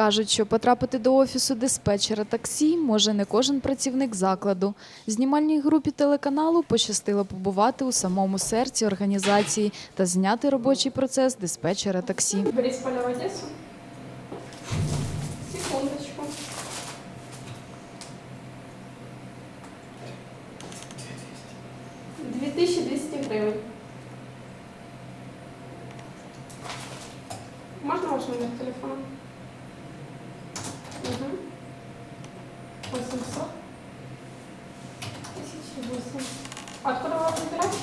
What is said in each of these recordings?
Кажуть, що потрапити до офісу диспетчера таксі може не кожен працівник закладу. Знімальній групі телеканалу пощастило побувати у самому серці організації та зняти робочий процес диспетчера таксі. В Одессу. Секундочку. Дві тисячі двісті гривень. Можна ваш номер телефона? 800. 1008. Откуда вы вас набирать?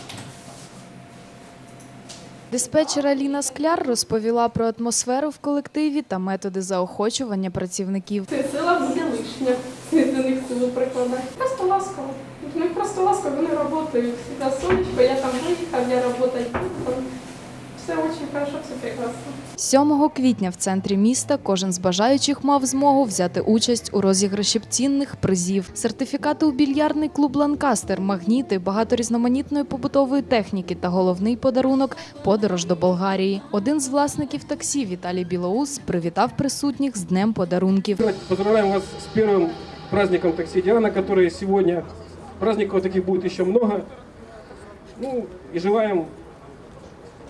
Диспетчер Скляр розповіла про атмосферу в колективі та методи заохочування працівників. Це сила буде лишня. До них силу прикладати. Просто ласково. Ну просто ласково, вони працюють. Всегда сонечко, я там виїхав, я працюю. Все дуже хорошо, все прекрасно. 7 квітня в центрі міста кожен з бажаючих мав змогу взяти участь у розіграші цінних призів. Сертифікати у більярдний клуб Ланкастер, магніти, багато різноманітної побутової техніки та головний подарунок подорож до Болгарії. Один з власників таксі Віталій Білоус привітав присутніх з днем подарунків. Поздравляем вас с первым праздником такси Диана, который сегодня. Праздников таких будет еще много. Ну и желаем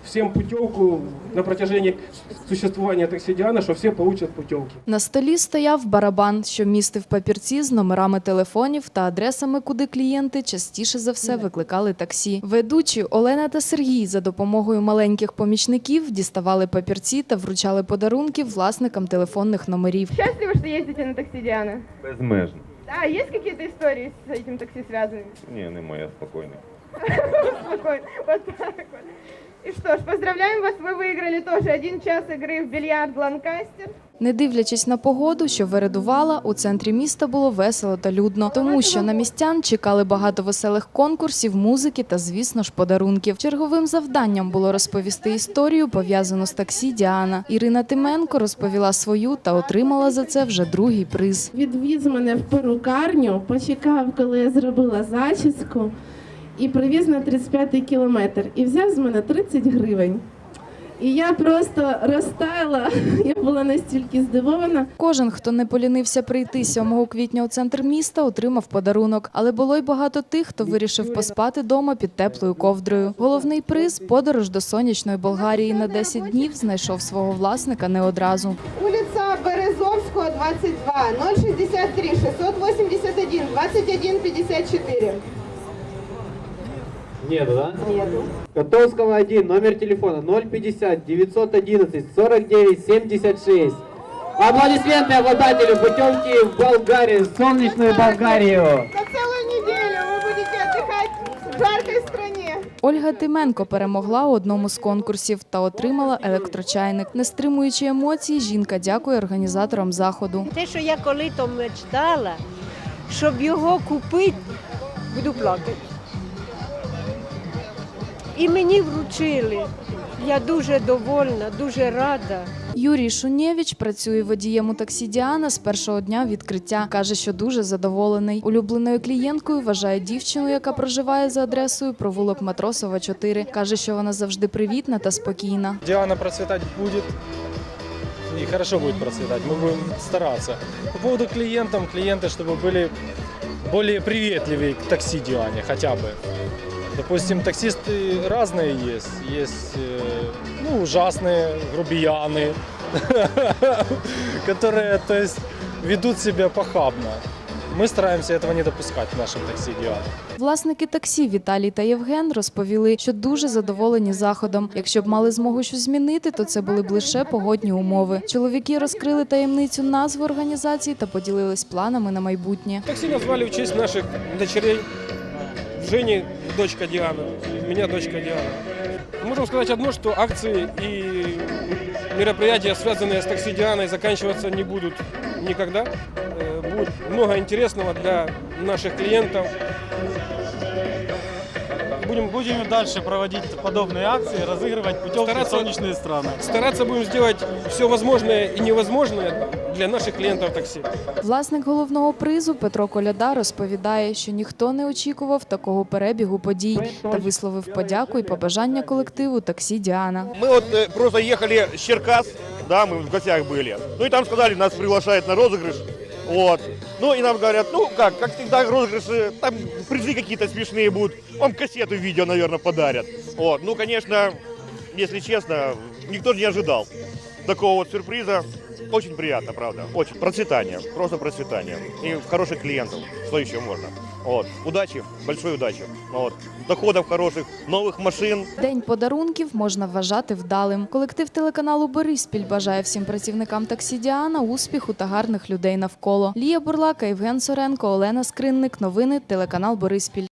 всем путевку на протяжении существования такси Диана, что все получат путевки. На столі стояв барабан, що містив папірці з номерами телефонів та адресами, куди клієнти частіше за все викликали таксі. Ведучі Олена та Сергій за допомогою маленьких помічників діставали папірці та вручали подарунки власникам телефонних номерів. Счастливы, что ездите на такси Диана? Безмежно. Да, есть какие-то истории с этим такси связаны? Ні, немає спокійно. Спокойно. Вот так вот. И что ж, поздравляем вас, вы выиграли тоже один час игры в бильярд Ланкастер. Не дивлячись на погоду, що виридувала, у центрі міста було весело та людно, тому що на містян чекали багато веселих конкурсів, музики та, звісно ж, подарунків. Черговим завданням було розповісти історію, пов'язану з таксі Діана. Ірина Тименко розповіла свою та отримала за це вже другий приз. Відвіз мене в перукарню, почекав, коли я зробила зачіску, і привіз на 35-й кілометр. І взяв з мене 30 гривень. І я просто розтаяла, я була настільки здивована. Кожен, хто не полінився прийти 7 квітня у центр міста, отримав подарунок. Але було й багато тих, хто вирішив поспати дома під теплою ковдрою. Головний приз подорож до сонячної Болгарії на 10 днів знайшов свого власника не одразу. Улица Березовского, 22, 063, 681, 21, 54. Нету, да? Нету. Котовского 1, номер телефона 050 911 49 76. Аплодисменты обладателю путевки в Болгарию, в солнечную Болгарию. На целую неделю вы будете отдыхать в жаркой стране. Ольга Тименко перемогла у одному з конкурсів та отримала електрочайник. Не стримуючи емоцій, жінка дякує організаторам заходу. Те, що я коли-то мечтала, щоб його купити, буду плакати. І мені вручили. Я дуже довольна, дуже рада. Юрій Шунєвич працює водієм у таксі Діана з першого дня відкриття. Каже, що дуже задоволений. Улюбленою клієнткою вважає дівчину, яка проживає за адресою провулок Матросова 4. Каже, що вона завжди привітна та спокійна. Диана процветать будет. И хорошо будет процветать. Мы будем стараться. По поводу клиентам, клиенты, чтобы были более приветливее к такси Диане хотя бы. Допустим, таксисты разные есть. Есть э, ну, ужасные грубияны, которые то есть, ведут себя похабно. Мы стараемся этого не допускать в нашем такси Диана. Власники таксі Віталій та Євген розповіли, що дуже задоволені заходом. Якщо б мали змогу щось змінити, то це були б лише погодні умови. Чоловіки розкрили таємницю назви організації та поділились планами на майбутнє. Такси назвали в честь наших дочерей. Жени дочка Диана, меня дочка Диана. Можем сказать одно, что акции и мероприятия, связанные с такси Дианой, заканчиваться не будут никогда. Э, Будет много интересного для наших клиентов. Будем, будем дальше проводить подобные акции, разыгрывать путевки Стараться- в солнечные страны. Стараться будем сделать все возможное и невозможное для наших клиентов такси. Власник головного призу Петро Коляда розповідає, що ніхто не очікував такого перебігу подій та висловив подяку і побажання колективу таксі Діана. Мы вот э, просто ехали с Черкас да, мы в гостях были. Ну и там сказали, нас приглашают на розыгрыш. Вот. Ну и нам говорят, ну как, как всегда розыгрыши, там призы какие-то смешные будут. Вам кассету видео, наверное, подарят. Вот. Ну, конечно, если честно, никто не ожидал такого вот сюрприза. Очень приятно, правда. Очень. Процветание. Просто процветание. И хороших клиентов. Что еще можно? Вот. Удачи. Большой удачи. Вот. Доходов хороших. Новых машин. День подарунків можна вважати вдалим. Колектив телеканалу Бориспіль бажає всім працівникам таксі Діана успіху та гарних людей навколо. Лія Бурлака, Євген Соренко, Олена Скринник. Новини телеканал Бориспіль.